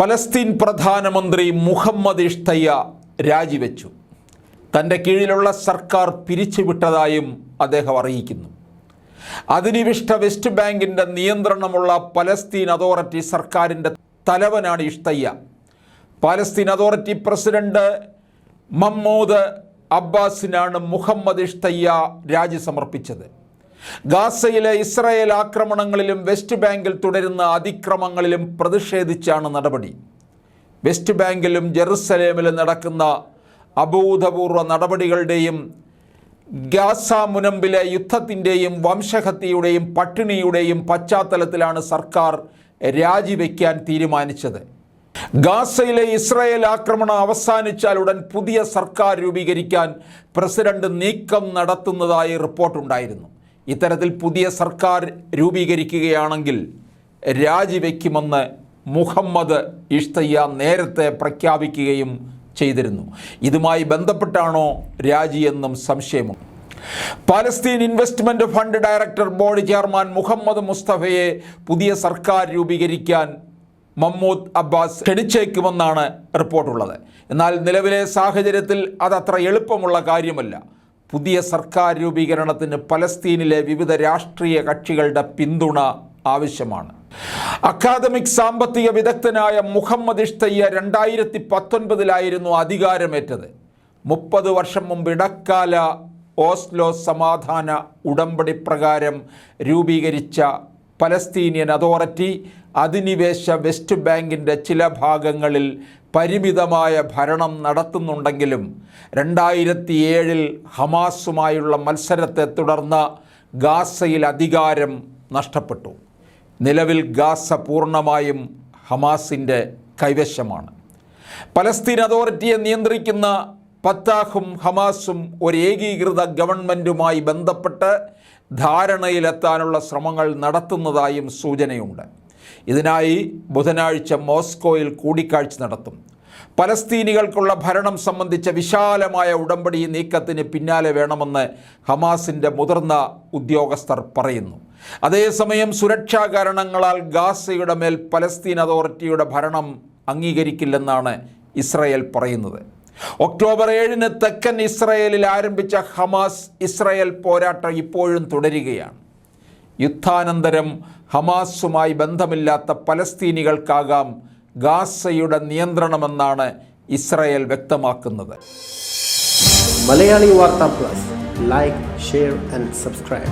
Palestine പ്രധാനമന്ത്രി മുഹമ്മദ് ഇഷ്തയ്യ രാജിവെച്ചു. തന്റെ കീഴിലുള്ള സർക്കാർ പിരിച്ചുവിട്ടതായും അദ്ദേഹം അറിയിക്കുന്നു. അധിനിവിഷ്ട വെസ്റ്റ് ബാങ്കിന്റെ നിയന്ത്രണമുള്ള പലസ്തീൻ അതോറിറ്റി സർക്കാരിന്റെ തലവനാണ് Shtayyeh. Palestine authority president Mahmoud അബ്ബാസിനാണ് Muhammad Shtayyeh രാജി സമർപ്പിച്ചത്. ഗാസയിലെ ഇസ്രായേൽ ആക്രമണങ്ങളിലും വെസ്റ്റ് ബാങ്കിൽ തുടരുന്ന അതിക്രമങ്ങളിലും പ്രതിഷേധിച്ചാണ് നടപടി. വെസ്റ്റ് ബാങ്കിലും ജെറുസലേമിലും നടക്കുന്ന അഭൂതപൂർവ നടപടികളുടെയും ഗാസ മുനമ്പിലെ യുദ്ധത്തിന്റെയും വംശഹത്യയുടെയും പട്ടിണിയുടെയും പശ്ചാത്തലത്തിലാണ് സർക്കാർ രാജിവെക്കാൻ തീരുമാനിച്ചത്. ഗാസയിലെ ഇസ്രായേൽ ആക്രമണം അവസാനിച്ചാൽ ഉടൻ പുതിയ സർക്കാർ രൂപീകരിക്കാൻ പ്രസിഡന്റ് നീക്കം നടത്തുന്നതായി റിപ്പോർട്ടുണ്ടായിരുന്നു. ഇത്തരത്തിൽ പുതിയ സർക്കാർ രൂപീകരിക്കുകയാണെങ്കിൽ രാജിവെക്കുമെന്ന് മുഹമ്മദ് ഇഷ്തയ്യ നേരത്തെ പ്രഖ്യാപിക്കുകയും ചെയ്തിരുന്നു. ഇതുമായി ബന്ധപ്പെട്ടാണോ രാജിയെന്നും സംശയമുണ്ട്. Palestine investment fund director board chairman Mohammad മുസ്തഫയെ പുതിയ സർക്കാർ രൂപീകരിക്കാൻ മമ്മൂദ് അബ്ബാസ് ക്ഷണിച്ചേക്കുമെന്നാണ് റിപ്പോർട്ടുള്ളത്. എന്നാൽ നിലവിലെ സാഹചര്യത്തിൽ അതത്ര എളുപ്പമുള്ള കാര്യമല്ല. പുതിയ സർക്കാർ രൂപീകരണത്തിന് പലസ്തീനിലെ വിവിധ രാഷ്ട്രീയ കക്ഷികളുടെ പിന്തുണ ആവശ്യമാണ്. അക്കാദമിക് സാമ്പത്തിക വിദഗ്ധനായ മുഹമ്മദ് ഇഷ്തയ്യ രണ്ടായിരത്തി പത്തൊൻപതിലായിരുന്നു അധികാരമേറ്റത്. മുപ്പത് വർഷം മുമ്പ് ഇടക്കാല ഓസ്ലോ സമാധാന ഉടമ്പടി പ്രകാരം രൂപീകരിച്ച പലസ്തീനിയൻ അതോറിറ്റി അധിനിവേശ വെസ്റ്റ് ബാങ്കിന്റെ ചില ഭാഗങ്ങളിൽ പരിമിതമായ ഭരണം നടത്തുന്നുണ്ടെങ്കിലും രണ്ടായിരത്തി ഏഴിൽ ഹമാസുമായുള്ള മത്സരത്തെ തുടർന്ന് ഗാസയിൽ അധികാരം നഷ്ടപ്പെട്ടു. നിലവിൽ ഗാസ പൂർണമായും ഹമാസിന്റെ കൈവശമാണ്. പലസ്തീൻ അതോറിറ്റിയെ നിയന്ത്രിക്കുന്ന പത്താഹും ഹമാസും ഒരു ഏകീകൃത ഗവൺമെന്റുമായി ബന്ധപ്പെട്ട് ധാരണയിലെത്താനുള്ള ശ്രമങ്ങൾ നടത്തുന്നതായും സൂചനയുണ്ട്. ഇതിനായി ബുധനാഴ്ച മോസ്കോയിൽ കൂടിക്കാഴ്ച നടത്തും. പലസ്തീനികൾക്കുള്ള ഭരണം സംബന്ധിച്ച വിശാലമായ ഉടമ്പടി നീക്കത്തിന് പിന്നാലെ വേണമെന്ന് ഹമാസിന്റെ മുതിർന്ന ഉദ്യോഗസ്ഥർ പറയുന്നു. അതേസമയം സുരക്ഷാ കാരണങ്ങളാൽ ഗാസയുടെ മേൽ പലസ്തീൻ അതോറിറ്റിയുടെ ഭരണം അംഗീകരിക്കില്ലെന്നാണ് ഇസ്രയേൽ പറയുന്നത്. ഒക്ടോബർ ഏഴിന് തെക്കൻ ഇസ്രയേലിൽ ആരംഭിച്ച ഹമാസ് ഇസ്രയേൽ പോരാട്ടം ഇപ്പോഴും തുടരുകയാണ്. യുദ്ധാനന്തരം ഹമാസുമായി ബന്ധമില്ലാത്ത പലസ്തീനികൾക്കാകാം ഗാസയുടെ നിയന്ത്രണമെന്നാണ് ഇസ്രയേൽ വ്യക്തമാക്കുന്നത്. മലയാളി വാർത്താ plus. Like share and subscribe